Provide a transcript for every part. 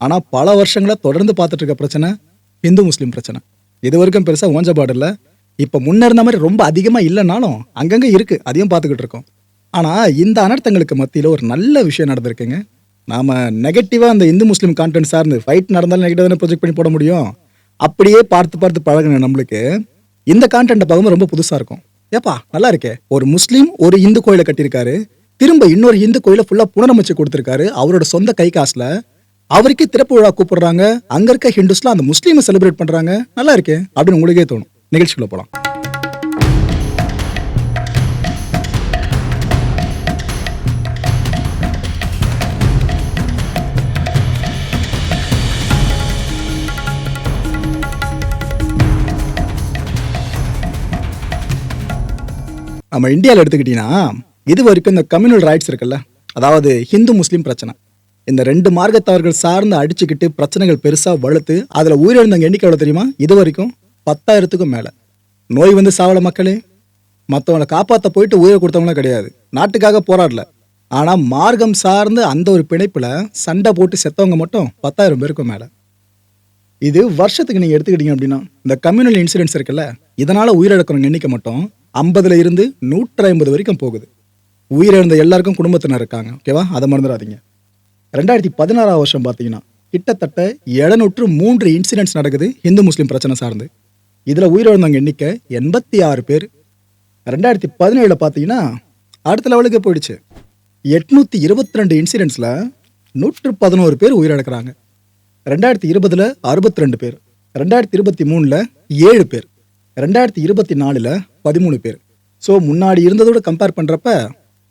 ஆனால் பல வருஷங்களாக தொடர்ந்து பார்த்துட்டு இருக்க பிரச்சனை இந்து முஸ்லீம் பிரச்சனை. இது வரைக்கும் பெருசாக ஓஞ்சபாடு இல்லை. இப்போ முன்ன இருந்த மாதிரி ரொம்ப அதிகமாக இல்லைனாலும் அங்கங்கே இருக்குது அதையும் பார்த்துக்கிட்டு இருக்கோம். ஆனால் இந்த அனர்த்தங்களுக்கு மத்தியில் ஒரு நல்ல விஷயம் நடந்திருக்குங்க. நாம் நெகட்டிவாக அந்த இந்து முஸ்லீம் கான்டென்ட் சார்ந்து ஃபைட் நடந்தாலும் நெகட்டிவாக ப்ரொஜெக்ட் பண்ணி போட முடியும்? அப்படியே பார்த்து பார்த்து பழகின நம்மளுக்கு இந்த கான்டென்ட்டை பார்க்கும்போது ரொம்ப புதுசாக இருக்கும். ஏப்பா நல்லா இருக்கே. ஒரு முஸ்லீம் ஒரு இந்து கோயிலை கட்டியிருக்காரு. திரும்ப இன்னொரு இந்து கோயிலை ஃபுல்லாக புனரமைச்சு கொடுத்துருக்காரு. அவரோட சொந்த கை காசில் அவருக்கே திறப்பு விழா கூப்பிடுறாங்க. அங்க இருக்க ஹிந்துஸ்லாம் அந்த முஸ்லீமை செலிப்ரேட் பண்றாங்க. நல்லா இருக்கே. அப்படின்னு உங்களுக்கே தோணும். நிகழ்ச்சிக்குள்ள போலாம். நம்ம இந்தியாவில் எடுத்துக்கிட்டீங்கன்னா இது வரைக்கும் இந்த கம்யூனல் ரைட்ஸ் இருக்குல்ல. அதாவது ஹிந்து முஸ்லீம் பிரச்சனை. இந்த ரெண்டு மார்க்கத்தவர்கள் சார்ந்து அடிச்சுக்கிட்டு பிரச்சனைகள் பெருசாக வளர்த்து அதில் உயிரிழந்தவங்க எண்ணிக்கை எவ்வளோ தெரியுமா? இது வரைக்கும் பத்தாயிரத்துக்கும் மேலே. நோய் வந்து சாவல மக்களே. மற்றவங்களை காப்பாற்ற போயிட்டு உயிரை கொடுத்தவங்களாம் கிடையாது. நாட்டுக்காக போராடல. ஆனால் மார்க்கம் சார்ந்து அந்த ஒரு பிணைப்பில் சண்டை போட்டு செத்தவங்க மட்டும் பத்தாயிரம் பேருக்கும் மேலே. இது வருஷத்துக்கு நீங்கள் எடுத்துக்கிட்டீங்க அப்படின்னா இந்த கம்யூனல் இன்சூரன்ஸ் இருக்குல்ல இதனால் உயிரிழக்கிறவங்க எண்ணிக்கை மட்டும் ஐம்பதுல இருந்து நூற்றி ஐம்பது வரைக்கும் போகுது. உயிரிழந்த எல்லாருக்கும் குடும்பத்தினர் இருக்காங்க. ஓகேவா? அதை மறந்துடாதீங்க. ரெண்டாயிரத்தி பதினாறாம் வருஷம் பார்த்தீங்கன்னா கிட்டத்தட்ட எழுநூற்று மூன்று இன்சிடென்ட்ஸ் நடக்குது இந்து முஸ்லீம் பிரச்சனை சார்ந்து. இதில் உயிரிழந்தவங்க எண்ணிக்கை எண்பத்தி ஆறு பேர். ரெண்டாயிரத்தி பதினேழில் பார்த்தீங்கன்னா அடுத்த லெவலுக்கு போயிடுச்சு. எட்நூற்றி இருபத்தி ரெண்டு இன்சிடென்ட்ஸில் நூற்று பதினோரு பேர் உயிரிழக்கிறாங்க. ரெண்டாயிரத்தி இருபதில் அறுபத்தி ரெண்டு பேர். ரெண்டாயிரத்தி இருபத்தி மூணில் ஏழு பேர். ரெண்டாயிரத்தி இருபத்தி நாலில் பதிமூணு பேர். ஸோ முன்னாடி இருந்ததோட கம்பேர் பண்ணுறப்ப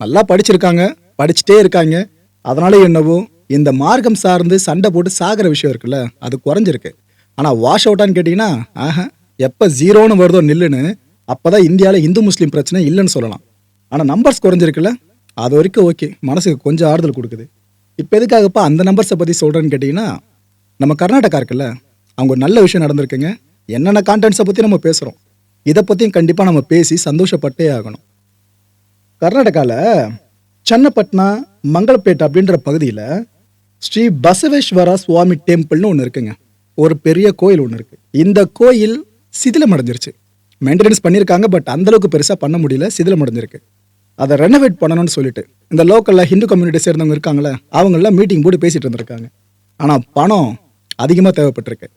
நல்லா படிச்சிருக்காங்க படிச்சுட்டே இருக்காங்க. அதனால என்னவோ இந்த மார்க்கம் சார்ந்து சண்டை போட்டு சாகிற விஷயம் இருக்குல்ல அது குறைஞ்சிருக்கு. ஆனால் வாஷ் அவுட்டான்னு கேட்டிங்கன்னா ஆஹா எப்போ ஜீரோன்னு வருதோ நில்லுன்னு அப்போ தான் இந்தியாவில் இந்து முஸ்லீம் பிரச்சனை இல்லைன்னு சொல்லலாம். ஆனால் நம்பர்ஸ் குறைஞ்சிருக்குல்ல அது வரைக்கும் ஓகே மனசுக்கு கொஞ்சம் ஆறுதல் கொடுக்குது. இப்போ எதுக்காகப்பா அந்த நம்பர்ஸை பற்றி சொல்கிறேன்னு கேட்டிங்கன்னா நம்ம கர்நாடகா இருக்குல்ல அவங்க ஒரு நல்ல விஷயம் நடந்திருக்குங்க. என்னென்ன கான்டென்ட்ஸை பற்றி நம்ம பேசுகிறோம் இதை பற்றியும் கண்டிப்பாக நம்ம பேசி சந்தோஷப்பட்டே ஆகணும். கர்நாடகாவில் சன்னப்பட்னா மங்களப்பேட் அப்படின்ற பகுதியில் ஸ்ரீ பசவேஸ்வரா சுவாமி டெம்பிள்னு ஒன்று இருக்குங்க. ஒரு பெரிய கோயில் ஒன்று இருக்கு. இந்த கோயில் சிதிலம் அடைஞ்சிருச்சு மெயின்டெனன்ஸ் பண்ணியிருக்காங்க பட் அந்த அளவுக்கு பெருசாக பண்ண முடியல சிதிலம் அடைஞ்சிருக்கு அதை ரெனோவேட் பண்ணணும்னு சொல்லிட்டு. இந்த லோக்கலில் ஹிந்து கம்யூனிட்டி சேர்ந்தவங்க இருக்காங்களே அவங்களாம் மீட்டிங் போட்டு பேசிட்டு இருந்திருக்காங்க. ஆனால் பணம் அதிகமாக தேவைப்பட்டிருக்கு.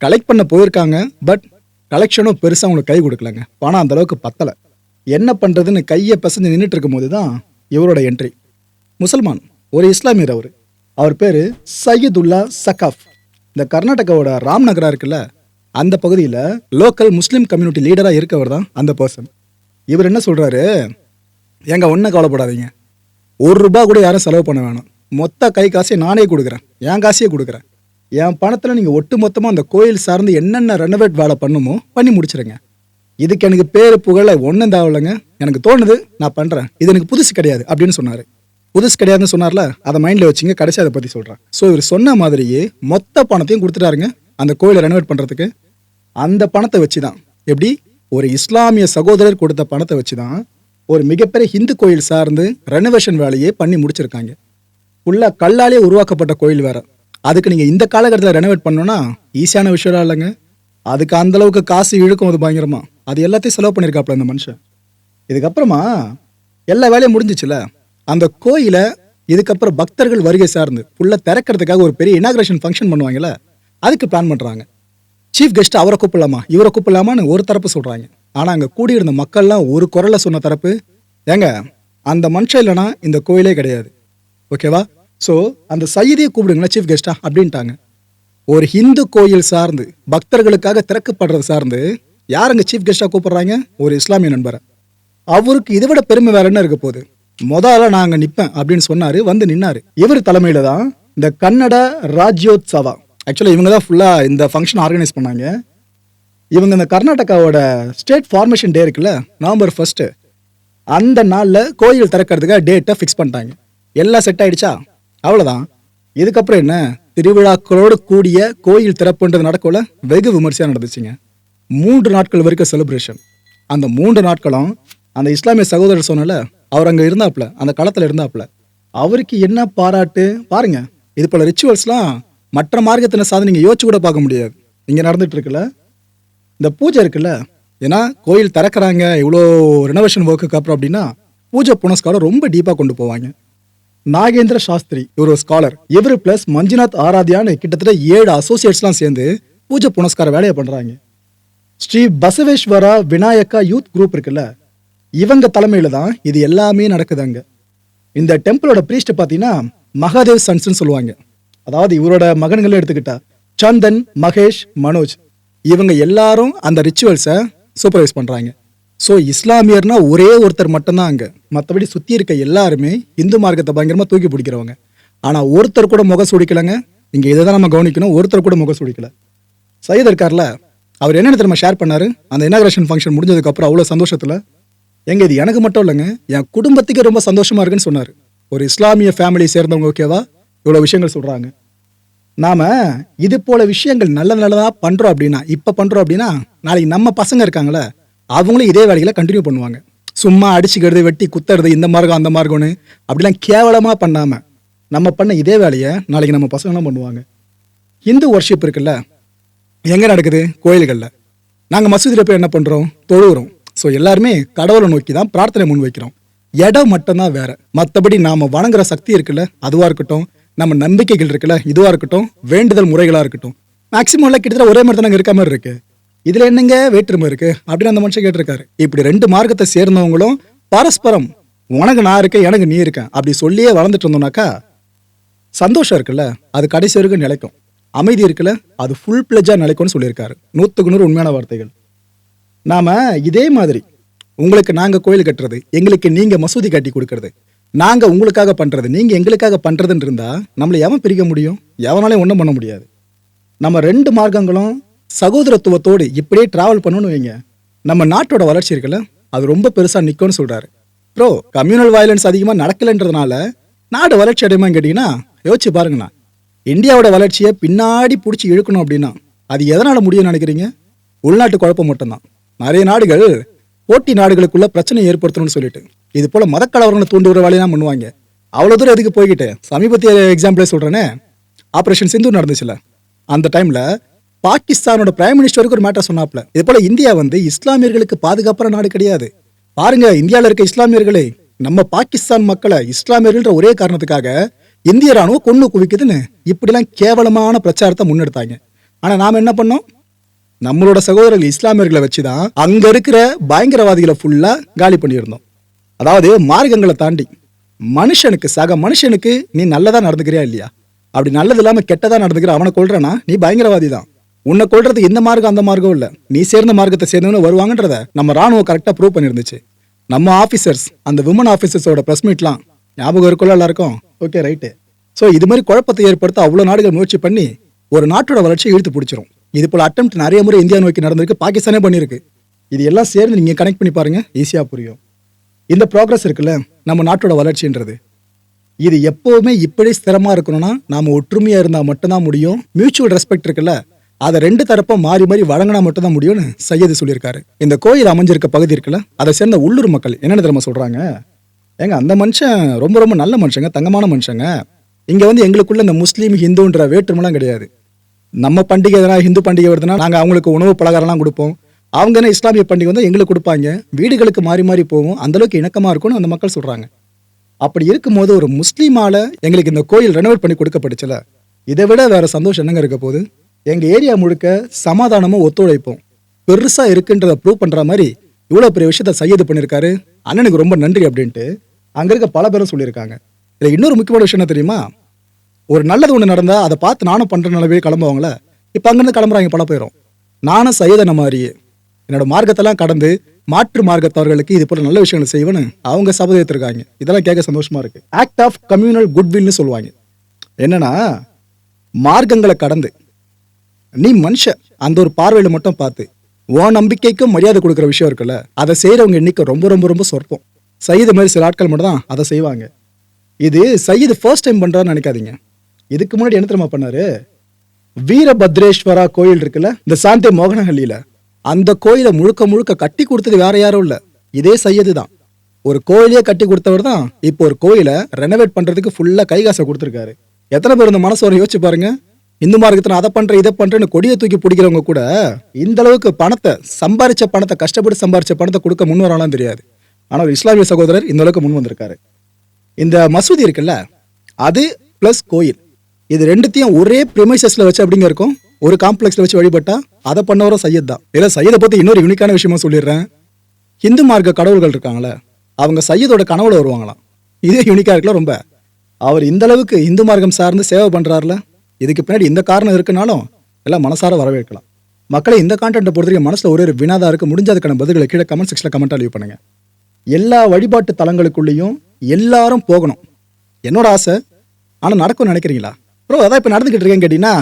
கலெக்ட் பண்ண போயிருக்காங்க பட் கலெக்ஷனும் பெருசாக அவங்களுக்கு கை கொடுக்கலங்க. பணம் அந்த அளவுக்கு பத்தலை. என்ன பண்ணுறதுன்னு கையை பசஞ்சு நின்றுட்டு இருக்கும்போது தான் இவரோட என்ட்ரி முசல்மான் ஒரு இஸ்லாமியர் அவர். அவர் பேர் சையதுல்லா சகாஃப். இந்த கர்நாடகாவோட ராம்நகரா இருக்குல்ல அந்த பகுதியில் லோக்கல் முஸ்லீம் கம்யூனிட்டி லீடராக இருக்கவர் தான் அந்த பர்சன் இவர் என்ன சொல்கிறாரு ஏங்க ஒன்றும் கவலைப்படாதீங்க. ஒரு ரூபா கூட யாரும் செலவு பண்ண வேணாம். மொத்த கை காசையை நானே கொடுக்குறேன். என் காசையே கொடுக்குறேன். என் பணத்தில் நீங்கள் ஒட்டு மொத்தமாக அந்த கோயில் சார்ந்து என்னென்ன ரெனோவேட் வேலை பண்ணுமோ பண்ணி முடிச்சிருங்க. இதுக்கு எனக்கு பேர் புகழ ஒன்றும் தேவையில்லைங்க. எனக்கு தோணுது நான் பண்ணுறேன் இது எனக்கு புதுசு கிடையாது அப்படின்னு சொன்னார். புதுசு கிடையாதுன்னு சொன்னார்ல அதை மைண்டில் வச்சுங்க கடைசி அதை பற்றி சொல்கிறேன் ஸோ இவர் சொன்ன மாதிரியே மொத்த பணத்தையும் கொடுத்துட்டாருங்க அந்த கோயிலை ரெனோவேட் பண்ணுறதுக்கு அந்த பணத்தை வச்சு தான் எப்படி? ஒரு இஸ்லாமிய சகோதரர் கொடுத்த பணத்தை வச்சு தான் ஒரு மிகப்பெரிய ஹிந்து கோயில் சார்ந்து ரெனோவேஷன் வேலையை பண்ணி முடிச்சிருக்காங்க. ஃபுல்லாக கல்லாலே உருவாக்கப்பட்ட கோயில் வேற. அதுக்கு நீங்கள் இந்த காலகட்டத்தில் ரெனோவேட் பண்ணோன்னா ஈஸியான விஷயம் இல்லைங்க. அதுக்கு அந்த அளவுக்கு காசு இழுக்கும் அது பயங்கரமாக அது எல்லாத்தையும் செலவு பண்ணியிருக்காப்புல இந்த மனுஷன். இதுக்கப்புறமா எல்லா வேலையும் முடிஞ்சிச்சுல. அந்த கோயிலை இதுக்கப்புறம் பக்தர்கள் வருகை சார்ந்து ஃபுல்லாக திறக்கிறதுக்காக ஒரு பெரிய இனாகிரேஷன் ஃபங்க்ஷன் பண்ணுவாங்கல்ல அதுக்கு பிளான் பண்ணுறாங்க சீஃப் கெஸ்ட் அவரை கூப்பிடலாமா? இவரை கூப்பிடலாமான்னு ஒரு தரப்பு சொல்கிறாங்க ஆனால் அங்கே கூடியிருந்த மக்கள்லாம் ஒரு குரலை சொன்ன தரப்பு ஏங்க அந்த மனுஷன் இல்லைன்னா இந்த கோயிலே கிடையாது. ஓகேவா? ஸோ அந்த சையதியை கூப்பிடுங்களா சீஃப் கெஸ்டா அப்படின்ட்டாங்க. ஒரு ஹிந்து கோயில் சார்ந்து பக்தர்களுக்காக திறக்கப்படுறது சார்ந்து யாருங்க சீஃப் கெஸ்டாக கூப்பிட்றாங்க? ஒரு இஸ்லாமிய நண்பரை. அவருக்கு இதை விட பெருமை வேற என்ன இருக்க போகுது? முதல்ல நான் அங்க அப்படின்னு சொன்னார் வந்து நின்னார். இவர் தலைமையில் தான் இந்த கன்னட ராஜ்யோத்சவா. ஆக்சுவலாக இவங்க தான் ஃபுல்லாக இந்த ஃபங்க்ஷன் ஆர்கனைஸ் பண்ணாங்க. இவங்க இந்த கர்நாடகாவோட ஸ்டேட் ஃபார்மேஷன் டே இருக்குல்ல நவம்பர் ஃபர்ஸ்ட்டு அந்த நாளில் கோயில் திறக்கிறதுக்காக டேட்டை ஃபிக்ஸ் பண்ணிட்டாங்க. எல்லாம் செட் ஆயிடுச்சா? அவ்வளோதான் இதுக்கப்புறம் என்ன? திருவிழாக்களோடு கூடிய கோயில் திறப்புன்றது நடக்கல? வெகு விமர்சையாக நடந்துச்சுங்க. மூன்று நாட்கள் வரைக்கும் செலிப்ரேஷன் அந்த மூன்று நாட்களும் அந்த இஸ்லாமிய சகோதரர் சொன்னல அவர் அங்கே இருந்தாப்புல அந்த களத்தில் இருந்தாப்புல அவருக்கு என்ன பாராட்டு? பாருங்க இது போல ரிச்சுவல்ஸ்லாம் மற்ற மார்க்கத்தின சாதனை நீங்கள் யோசிச்சு கூட பார்க்க முடியாது. இங்கே நடந்துட்டு இருக்குல்ல இந்த பூஜை இருக்குல்ல ஏன்னா கோயில் திறக்கிறாங்க இவ்வளோ ரெனோவேஷன் ஒர்க்குக்கு அப்புறம் அப்படின்னா பூஜை புனஸ்காரம் ரொம்ப டீப்பாக கொண்டு போவாங்க. நாகேந்திர சாஸ்திரி இவர் ஒரு ஸ்காலர் இவர் பிளஸ் மஞ்சுநாத் ஆராத்யான்னு கிட்டத்தட்ட ஏழு அசோசியேட்ஸ்லாம் சேர்ந்து பூஜை புனஸ்கார வேலையை பண்ணுறாங்க ஸ்ரீ பசவேஸ்வரா விநாயக்கா யூத் குரூப் இருக்குல்ல இவங்க தலைமையில தான் இது எல்லாமே நடக்குது அங்க. இந்த டெம்பிளோட பிரீஸ்ட் பார்த்தீங்கன்னா மகாதேவ் சன்ஸ்னு சொல்லுவாங்க. அதாவது இவரோட மகன்களை எடுத்துக்கிட்டா சந்தன் மகேஷ் மனோஜ். இவங்க எல்லாரும் அந்த ரிச்சுவல்ஸை சூப்பர்வைஸ் பண்றாங்க. ஸோ இஸ்லாமியர்னா ஒரே ஒருத்தர் மட்டும்தான் அங்க. மற்றபடி சுத்தி இருக்க எல்லாருமே இந்து மார்க்கத்தை பயங்கரமா தூக்கி பிடிக்கிறவங்க. ஆனா ஒருத்தர் கூட முக சுடிக்கலைங்க. இங்க இதை தான் நம்ம கவனிக்கணும். ஒருத்தர் கூட முக சுடிக்கல. சையத் இருக்கார்ல அவர் என்ன தெரியுமா ஷேர் பண்ணாரு? அந்த இனாகிரேஷன் ஃபங்க்ஷன் முடிஞ்சதுக்கு அப்புறம் அவ்வளோ சந்தோஷத்துல எங்க இது எனக்கு மட்டும் இல்லைங்க என் குடும்பத்துக்கு ரொம்ப சந்தோஷமா இருக்குன்னு சொன்னார். ஒரு இஸ்லாமிய ஃபேமிலி சேர்ந்தவங்க ஓகேவா இவ்வளோ விஷயங்கள் சொல்றாங்க. நாம இது போல விஷயங்கள் நல்ல நல்லதா பண்றோம் அப்படின்னா இப்போ பண்றோம் அப்படின்னா நாளைக்கு நம்ம பசங்க இருக்காங்களே அவங்களும் இதே வேலைகளை கண்டினியூ பண்ணுவாங்க. சும்மா அடிச்சுக்கிறது வெட்டி குத்துறது இந்த மார்க்கம் அந்த மார்க்கம்னு அப்படிலாம் கேவலமா பண்ணாம நம்ம பண்ண இதே வேலையை நாளைக்கு நம்ம பசங்களாம் பண்ணுவாங்க? இந்து ஒர்ஷிப் இருக்குல்ல எங்கே நடக்குது? கோயில்களில். நாங்கள் மசூதியில் போய் என்ன பண்ணுறோம் தொழுகிறோம் ஸோ எல்லாருமே கடவுளை நோக்கி தான் பிரார்த்தனை முன் வைக்கிறோம். இடம் மட்டும்தான் வேற. மற்றபடி நாம் வணங்குற சக்தி இருக்குல்ல அதுவாக இருக்கட்டும். நம்ம நம்பிக்கைகள் இருக்குல்ல இதுவாக இருக்கட்டும். வேண்டுதல் முறைகளாக இருக்கட்டும். மேக்சிமம் எல்லாம் கிட்டத்தட்ட ஒரே மாதிரி தான் இருக்க மாதிரி இருக்கு. இதில் என்னங்க வேற்றுமை இருக்கு? அப்படின்னு அந்த மனுஷன் கேட்டிருக்காரு. இப்படி ரெண்டு மார்க்கத்தை சேர்ந்தவங்களும் பரஸ்பரம் உனக்கு நான் இருக்கேன் எனக்கு நீ இருக்கேன் அப்படி சொல்லியே வளர்ந்துட்டு இருந்தோம்னாக்கா சந்தோஷம் இருக்குல்ல. அது கடைசி வரைக்கும் நிலைக்கும். அமைதி இருக்குல்ல? அது ஃபுல் பிளஜா நிலைக்கும்னு சொல்லியிருக்காரு. நூற்றுக்கு நூறு உண்மையான வார்த்தைகள். நாம் இதே மாதிரி உங்களுக்கு நாங்கள் கோயில் கட்டுறது எங்களுக்கு நீங்கள் மசூதி கட்டி கொடுக்கறது நாங்கள் உங்களுக்காக பண்ணுறது நீங்கள் எங்களுக்காக பண்ணுறதுன்னு இருந்தால் நம்மளை எவன் பிரிக்க முடியும்? எவனாலையும் ஒன்றும் பண்ண முடியாது. நம்ம ரெண்டு மார்க்கங்களும் சகோதரத்துவத்தோடு இப்படியே ட்ராவல் பண்ணணும்னு வைங்க. நம்ம நாட்டோட வளர்ச்சி இருக்குல்ல? அது ரொம்ப பெருசாக நிற்கும்னு சொல்கிறாரு ப்ரோ கம்யூனல் வயலன்ஸ் அதிகமாக நடக்கலைன்றதுனால நாடு வளர்ச்சி அடையுமான்னு கேட்டிங்கன்னா யோசிச்சு பாருங்கண்ணா. இந்தியாவோட வளர்ச்சியை பின்னாடி பிடிச்சி இழுக்கணும் அப்படின்னா அது எதனால் முடியும்னு நினைக்கிறீங்க? உள்நாட்டு குழப்பம் மட்டும்தான். நிறைய நாடுகள் போட்டி நாடுகளுக்குள்ள பிரச்சனை ஏற்படுத்தணும்னு சொல்லிட்டு. இது போல மதக்கலவரங்களை தூண்டுகிற வேலையெல்லாம் பண்ணுவாங்க. அவ்வளோ தூரம் எதுக்கு போய்கிட்டு? சமீபத்திய எக்ஸாம்பிளே சொல்கிறேனே ஆப்ரேஷன் சிந்து நடந்துச்சுல. அந்த டைமில் பாகிஸ்தானோட பிரைம் மினிஸ்டருக்கு ஒரு மேட்டர் சொன்னாப்ல. இது போல இந்தியா வந்து இஸ்லாமியர்களுக்கு பாதுகாப்பான நாடு கிடையாது. பாருங்க இந்தியாவில் இருக்க இஸ்லாமியர்களே நம்ம பாகிஸ்தான் மக்களை இஸ்லாமியர்கள்ன்ற ஒரே காரணத்துக்காக இந்திய ராணுவம் கொண்டு குவிக்குதுன்னு இப்படிலாம் கேவலமான பிரச்சாரத்தை முன்னெடுத்தாங்க. ஆனா நாம என்ன பண்ணோம்? நம்மளோட சகோதரர்கள் இஸ்லாமியர்களை வச்சுதான் அங்க இருக்கிற பயங்கரவாதிகளை ஃபுல்லா காலி பண்ணியிருந்தோம். அதாவது மார்க்கங்களை தாண்டி மனுஷனுக்கு சக மனுஷனுக்கு நீ நல்லதா நடந்துக்கிறியா இல்லையா? அப்படி நல்லது இல்லாம கெட்டதா நடந்துக்கிற அவனை கொள்றனா நீ பயங்கரவாதி தான் உன்னை கொள்றது இந்த மார்க்கம் அந்த மார்க்கம் இல்ல. நீ சேர்ந்த மார்க்கத்தை சேர்ந்தவனு வருவாங்கன்றத நம்ம ராணுவம் கரெக்டா ப்ரூவ் பண்ணிருந்துச்சு நம்ம ஆபீசர்ஸ் அந்த விமன் ஆபீசர்ஸோட பிரஸ் மீட்லாம் ஞாபகம் இருக்குல்ல எல்லாருக்கும்? ஓகே ரைட்டு ஸோ இது மாதிரி குழப்பத்தை ஏற்படுத்த அவ்வளோ நாடுகள் முயற்சி பண்ணி ஒரு நாட்டோட வளர்ச்சியை இழுத்து பிடிச்சிரும். இது போல் அட்டம் நிறைய முறை இந்தியா நோக்கி நடந்திருக்கு பாகிஸ்தானே பண்ணியிருக்கு. இது எல்லாம் சேர்ந்து நீங்கள் கனெக்ட் பண்ணி பாருங்கள் ஈஸியாக புரியும். இந்த ப்ராக்ரஸ் இருக்குல்ல நம்ம நாட்டோட வளர்ச்சின்றது. இது எப்போவுமே இப்படி ஸ்திரமாக இருக்கணும்னா நாம் ஒற்றுமையாக இருந்தால் மட்டும்தான் முடியும். மியூச்சுவல் ரெஸ்பெக்ட் இருக்குல்ல அதை ரெண்டு தரப்பும் மாறி மாறி வழங்கினா மட்டும்தான் முடியும்னு சையது சொல்லியிருக்காரு. இந்த கோயில் அமைஞ்சிருக்க பகுதி இருக்குல்ல அதை சேர்ந்த உள்ளூர் மக்கள் என்னென்ன தெரியுமா சொல்கிறாங்க ஏங்க அந்த மனுஷன் ரொம்ப ரொம்ப நல்ல மனுஷங்க தங்கமான மனுஷங்க. இங்கே வந்து எங்களுக்குள்ள இந்த முஸ்லீம் ஹிந்துன்ற வேற்றுமைலாம் கிடையாது. நம்ம பண்டிகை எதனா ஹிந்து பண்டிகை வருதுன்னா நாங்கள் அவங்களுக்கு உணவு பலகாரம்லாம் கொடுப்போம். அவங்க என்ன இஸ்லாமிய பண்டிகை வந்து எங்களுக்கு கொடுப்பாங்க. வீடுகளுக்கு மாறி மாறி போவோம் அந்த அளவுக்கு இருக்கும்னு அந்த மக்கள் சொல்கிறாங்க அப்படி இருக்கும்போது ஒரு முஸ்லீமால் எங்களுக்கு இந்த கோயில் ரெனோவேட் பண்ணி கொடுக்கப்பட்டுச்சுல இதை விட வேற சந்தோஷம் என்னங்க இருக்க போகுது? எங்கள் ஏரியா முழுக்க சமாதானமும் ஒத்துழைப்போம் பெருசாக இருக்குன்றத ப்ரூவ் பண்ணுற மாதிரி இவ்வளோ பெரிய விஷயத்த சையது பண்ணியிருக்காரு அண்ணனுக்கு ரொம்ப நன்றி அப்படின்ட்டு அங்கே இருக்க பல பேரும் சொல்லியிருக்காங்க. இதில் இன்னொரு முக்கியமான விஷயம் என்ன தெரியுமா? ஒரு நல்லது ஒன்று நடந்தால் அதை பார்த்து நானும் பண்ணுற நிலவே கிளம்புவாங்களே இப்போ அங்கேருந்து கிளம்புறாங்க பல பேரும் நானும் சையதன மாதிரியே என்னோட மார்க்கத்தெல்லாம் கடந்து மாற்று மார்க்கத்தவர்களுக்கு இது போல நல்ல விஷயங்களை செய்வேன்னு அவங்க சபதத்திருக்காங்க இதெல்லாம் கேட்க சந்தோஷமா இருக்கு. ஆக்ட் ஆஃப் கம்யூனல் குட்வில்னு சொல்லுவாங்க. என்னன்னா மார்க்கங்களை கடந்து நீ மனுஷன் அந்த ஒரு பார்வையில் மட்டும் பார்த்து உன் நம்பிக்கைக்கும் மரியாதை கொடுக்குற விஷயம் இருக்குல்ல அதை செய்கிறவங்க எண்ணிக்கை ரொம்ப ரொம்ப ரொம்ப சொற்பம். செய்த மாதிரி சில ஆட்கள் மட்டும் தான் அதை செய்வாங்க. இது சையது ஃபர்ஸ்ட் டைம் பண்ணுறான்னு நினைக்காதீங்க. இதுக்கு முன்னாடி என்ன தெரியுமா பண்ணாரு? வீரபத்ரேஸ்வரா கோயில் இருக்குல்ல இந்த சாந்தே மோகனஹள்ளியில அந்த கோயிலை முழுக்க முழுக்க கட்டி கொடுத்தது வேற யாரும் இல்லை. இதே சையது தான். ஒரு கோயிலையே கட்டி கொடுத்தவர் தான் இப்போ ஒரு கோயிலை ரெனோவேட் பண்ணுறதுக்கு ஃபுல்லாக கைகாசை கொடுத்துருக்காரு. எத்தனை பேர் இந்த மனசோர யோசிச்சு பாருங்க. இந்து மார்க்கத்தில் அதை பண்ணுற இதை பண்ணுறேன்னு கொடியை தூக்கி பிடிக்கிறவங்க கூட இந்த அளவுக்கு பணத்தை சம்பாரிச்ச பணத்தை கஷ்டப்பட்டு சம்பாரிச்ச பணத்தை கொடுக்க முன் வராலாம் தெரியாது. ஆனால் ஒரு இஸ்லாமிய சகோதரர் இந்த அளவுக்கு முன் வந்திருக்காரு. இந்த மசூதி இருக்குல்ல அது ப்ளஸ் கோயில். இது ரெண்டுத்தையும் ஒரே ப்ரிமைசஸ்ல வச்சு அப்படிங்க இருக்கும்? ஒரு காம்ப்ளெக்ஸ்ல வச்சு வழிபட்டா அதை பண்ணவரும் சையத் தான். இல்ல சையதை பற்றி இன்னொரு யூனிக்கான விஷயமா சொல்லிடுறேன். ஹிந்து மார்க்க கடவுள்கள் இருக்காங்களே அவங்க சையதோட கனவுல வருவாங்களாம். இதே யூனிக்காக இருக்குல்ல ரொம்ப. அவர் இந்த அளவுக்கு இந்து மார்க்கம் சார்ந்து சேவை பண்றாருல இதுக்கு பின்னாடி இந்த காரணம் இருக்குனாலும் எல்லாம் மனசார வரவேற்கலாம். மக்களை இந்த கான்டென்ட்டை பொறுத்தவரைக்கும் மனசில் ஒரே ஒரு வினாதா இருக்க. முடிஞ்சதுக்கான பதில்களை கீழே கமெண்ட் செக்ஷனில் கமெண்டா லீவ் பண்ணுங்க. எல்லா வழிபாட்டு தலங்களுக்குள்ளேயும் எல்லாரும் போகணும். என்னோட ஆசை ஆனால் நடக்கும்னு நினைக்கிறீங்களா? ப்ரோ அதான் இப்போ நடந்துக்கிட்டு இருக்கேன்னு கேட்டிங்கன்னா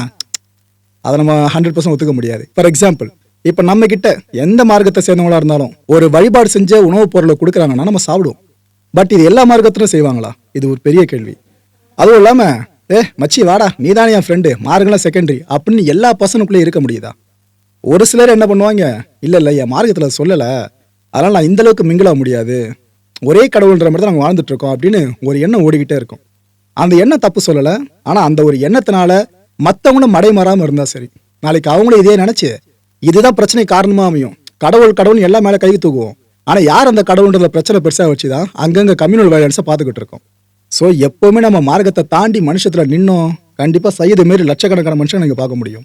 அதை நம்ம ஹண்ட்ரட் பர்சன்ட் ஒத்துக்க முடியாது. ஃபார் எக்ஸாம்பிள் இப்போ நம்ம கிட்ட எந்த மார்க்கத்தை சேர்ந்தவங்களா இருந்தாலும் ஒரு வழிபாடு செஞ்ச உணவுப் பொருளை கொடுக்குறாங்கன்னா நம்ம சாப்பிடுவோம். பட் இது எல்லா மார்க்கத்திலும் செய்வாங்களா? இது ஒரு பெரிய கேள்வி. அதுவும் இல்லாமல் ஏ மச்சி வாடா நீ தானே என் ஃப்ரெண்டு மார்க்கெல்லாம் செகண்டரி அப்படின்னு எல்லா பர்சனுக்குள்ளேயும் இருக்க முடியுதா? ஒரு சிலர் என்ன பண்ணுவாங்க இல்லை இல்லை என் மார்க்கத்தில் சொல்லலை. அதனால் நான் இந்த அளவுக்கு மிங்கிளாக முடியாது. ஒரே கடவுள்ன்ற மாதிரி தான் நாங்கள் வாழ்ந்துட்டு இருக்கோம் அப்படின்னு ஒரு எண்ணம் ஓடிக்கிட்டே இருக்கும். அந்த எண்ணம் தப்பு சொல்லலை. ஆனால் அந்த ஒரு எண்ணத்தினால மற்றவங்களும் மடை மாறாமல் சரி. நாளைக்கு அவங்களும் இதே நினச்சி இதுதான் பிரச்சனை காரணமாக அமையும். கடவுள் கடவுள் எல்லாம் மேலே கை தூக்குவோம். ஆனால் யார் அந்த கடவுள்ன்றத பிரச்சனை பெருசாக வச்சு தான் அங்கங்கே கம்யூனல் வயலன்ஸை பார்த்துக்கிட்டு இருக்கோம். ஸோ எப்போவுமே நம்ம மார்க்கத்தை தாண்டி மனுஷத்தில் நின்னோம். கண்டிப்பாக சையது மாரி லட்சக்கணக்கான மனுஷன் நீங்கள் பார்க்க முடியும்.